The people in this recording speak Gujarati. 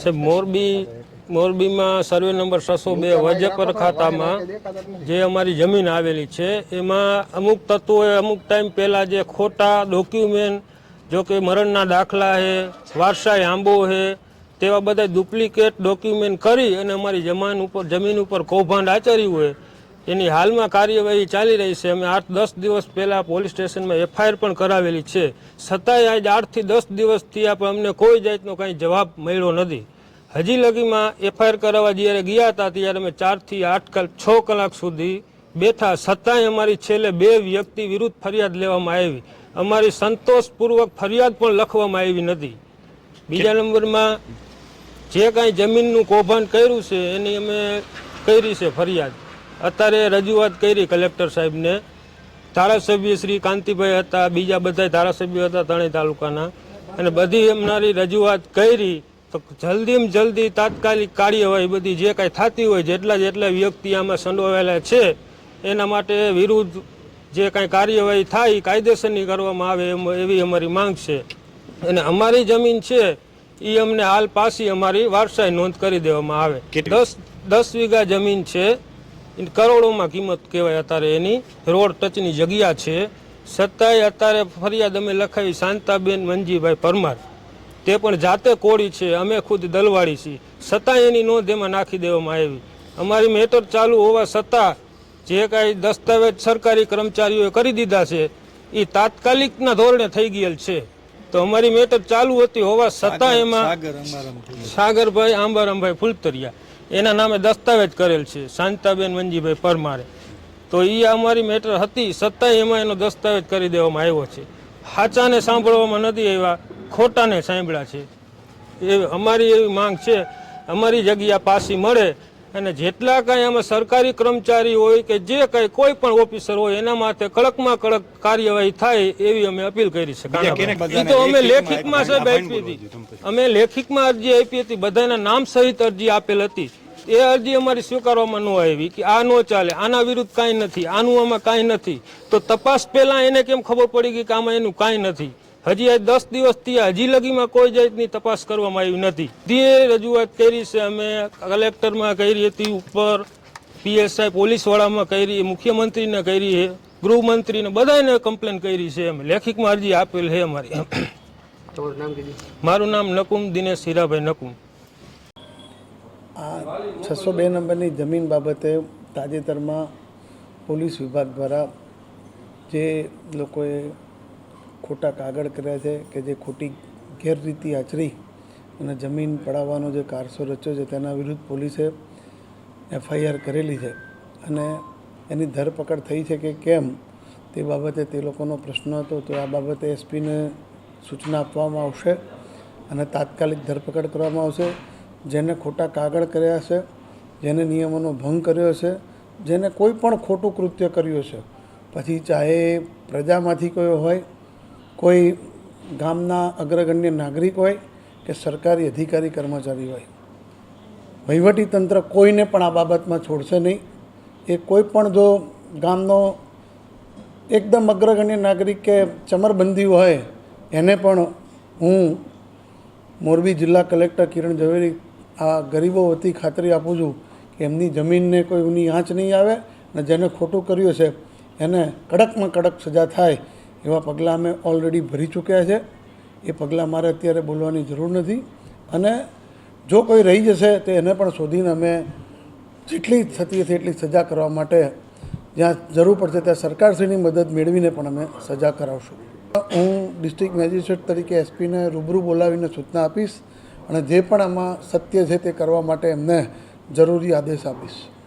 સાહેબ, મોરબી, મોરબીમાં સર્વે નંબર છસો બે વજપર ખાતામાં જે અમારી જમીન આવેલી છે, એમાં અમુક તત્વોએ અમુક ટાઈમ પહેલાં જે ખોટા ડોક્યુમેન્ટ, જો કે મરણના દાખલા છે વારસાઈ આંબો છે તેવા બધા ડુપ્લિકેટ ડોક્યુમેન્ટ કરી અને અમારી જમાન ઉપર, જમીન ઉપર કૌભાંડ આચર્યું હોય એની હાલમાં કાર્યવાહી ચાલી રહી છે. અમે આઠ દસ દિવસ પહેલાં પોલીસ સ્ટેશનમાં એફઆઈઆર પણ કરાવેલી છે. છતાંય આજ આઠથી દસ દિવસથી થયા પણ અમને કોઈ જાતનો કાંઈ જવાબ મળ્યો નથી. હજી લગીમાં એફઆઈઆર કરાવવા જ્યારે ગયા હતા ત્યારે અમે ચારથી આઠ કલાક, છ કલાક સુધી બેઠા. છતાંય અમારી છેલ્લે બે વ્યક્તિ વિરુદ્ધ ફરિયાદ લેવામાં આવી. અમારી સંતોષપૂર્વક ફરિયાદ પણ લખવામાં આવી નથી. બીજા નંબરમાં જે કાંઈ જમીનનું કૌભાંડ કર્યું છે એની અમે કરી છે ફરિયાદ. અત્યારે રજૂઆત કરી કલેક્ટર સાહેબને. ધારાસભ્ય શ્રી કાંતિભાઈ હતા બીજા બધા ધારાસભ્યો હતા ત્રણેય તાલુકાના. અને બધી એમનારી રજૂઆત કરી તો જલ્દીમાં જલ્દી તાત્કાલિક કાર્યવાહી બધી જે કાંઈ થતી હોય જેટલા જેટલા વ્યક્તિ આમાં સંડોવાયેલા છે એના માટે વિરુદ્ધ જે કાંઈ કાર્યવાહી થાય કાયદેસરની કરવામાં આવે એમ એવી અમારી માંગ છે. અને અમારી જમીન છે એ અમને હાલ પાછી અમારી વારસાઈ નોંધ કરી દેવામાં આવે. દસ દસ વીઘા જમીન છે કરોડોમાં કિંમત કહેવાય અત્યારે એની રોડ ટચની જગ્યા છે છતાંય અત્યારે ફરિયાદ અમે લખાવી શાંતાબેન મંજીભાઈ પરમાર તે પણ જાતે કોળી છે અમે ખુદ દલવાળી છીએ છતાંય એની નોંધ એમાં નાખી દેવામાં આવી અમારી મેટર ચાલુ હોવા છતાં જે કાંઈ દસ્તાવેજ સરકારી કર્મચારીઓએ કરી દીધા છે એ તાત્કાલિકના ધોરણે થઈ ગયેલ છે। તો અમારી મેટર ચાલુ હતી હોવા છતાં એમાં સાગરભાઈ આંબારામભાઈ ફૂલતરિયા। એના નામે દસ્તાવેજ કરેલ છે, શાંતાબેન મંજીભાઈ પરમારે. તો એ અમારી મેટર હતી છતાંય એમાં એનો દસ્તાવેજ કરી દેવામાં આવ્યો છે. સાચાને સાંભળવામાં નથી આવ્યા, ખોટાને સાંભળ્યા છે. એ અમારી એવી માંગ છે, અમારી જગ્યા પાછી મળે અને જેટલા કાંઈ આમાં સરકારી કર્મચારી હોય કે જે કાંઈ કોઈ પણ ઓફિસર હોય એના માટે કડકમાં કડક કાર્યવાહી થાય એવી અમે અપીલ કરી છે. એ તો અમે લેખિતમાં સાહેબ આપી હતી. અમે લેખિતમાં અરજી આપી હતી. બધાના નામ સહિત અરજી આપેલ હતી. એ અરજી અમારી સ્વીકારવામાં ન આવી કે આ ન ચાલે આના વિરુદ્ધ કાંઈ નથી આનું આમાં કાંઈ નથી. તો તપાસ પહેલા એને કેમ ખબર પડી ગઈ કે આમાં એનું કાંઈ નથી? હજી આ દસ દિવસથી હજી લગીમાં કોઈ જાતની તપાસ કરવામાં આવી નથી. તે રજૂઆત કરી છે અમે કલેક્ટરમાં કરી હતી ઉપર પીએસઆઈ પોલીસવાળામાં કરી મુખ્યમંત્રીને કરી છે ગૃહમંત્રીને બધાને કમ્પ્લેન કરી છે અમે લેખિકમાં અરજી આપેલ છે અમારી. મારું નામ નકુમ દિનેશ હીરાભાઈ નકુમ. આ છસો બે નંબરની જમીન બાબતે તાજેતરમાં પોલીસ વિભાગ દ્વારા જે લોકોએ ખોટા કાગળ કર્યા છે કે જે ખોટી ગેરરીતિ આચરી અને જમીન પડાવવાનો જે કારસો રચ્યો છે તેના વિરુદ્ધ પોલીસે એફઆઈઆર કરેલી છે. અને એની ધરપકડ થઈ છે કે કેમ તે બાબતે તે લોકોનો પ્રશ્ન હતો તો આ બાબતે એસપીને સૂચના આપવામાં આવશે અને તાત્કાલિક ધરપકડ કરવામાં આવશે. જેને ખોટા કાગળ કર્યા છે, જેને નિયમોનો ભંગ કર્યો છે, જેને કોઈ પણ ખોટું કૃત્ય કર્યું છે. પછી ચાહે પ્રજામાંથી કોઈ હોય કોઈ ગામના અગ્રગણ્ય નાગરિક હોય કે સરકારી અધિકારી, કર્મચારી હોય. વહીવટી તંત્ર કોઈને પણ આ બાબતમાં છોડશે નહીં. એ કોઈ પણ જો ગામનો એકદમ અગ્રગણ્ય નાગરિક કે ચમરબંધી હોય, એને પણ હું મોરબી જિલ્લા કલેક્ટર કિરણ ઝવેરી આ ગરીબો વતી ખાતરી આપું છું કે એમની જમીનને કોઈ ઊની આંચ નહીં આવે અને જેને ખોટું કર્યું છે, એને કડકમાં કડક સજા થાય એવા પગલાં અમે ઓલરેડી ભરી ચૂક્યા છે. એ પગલાં મારે અત્યારે બોલવાની જરૂર નથી. અને જો કોઈ રહી જશે, તો એને પણ શોધીને અમે જેટલી થતી હતી એટલી સજા કરવા માટે જ્યાં જરૂર પડશે ત્યાં સરકારશ્રીની મદદ મેળવીને પણ અમે સજા કરાવશું. હું ડિસ્ટ્રિક્ટ મેજિસ્ટ્રેટ તરીકે એસપીને રૂબરૂ બોલાવીને સૂચના આપીશ અને જે પણ આમાં સત્ય છે તે કરવા માટે એમને જરૂરી આદેશ આપીશ.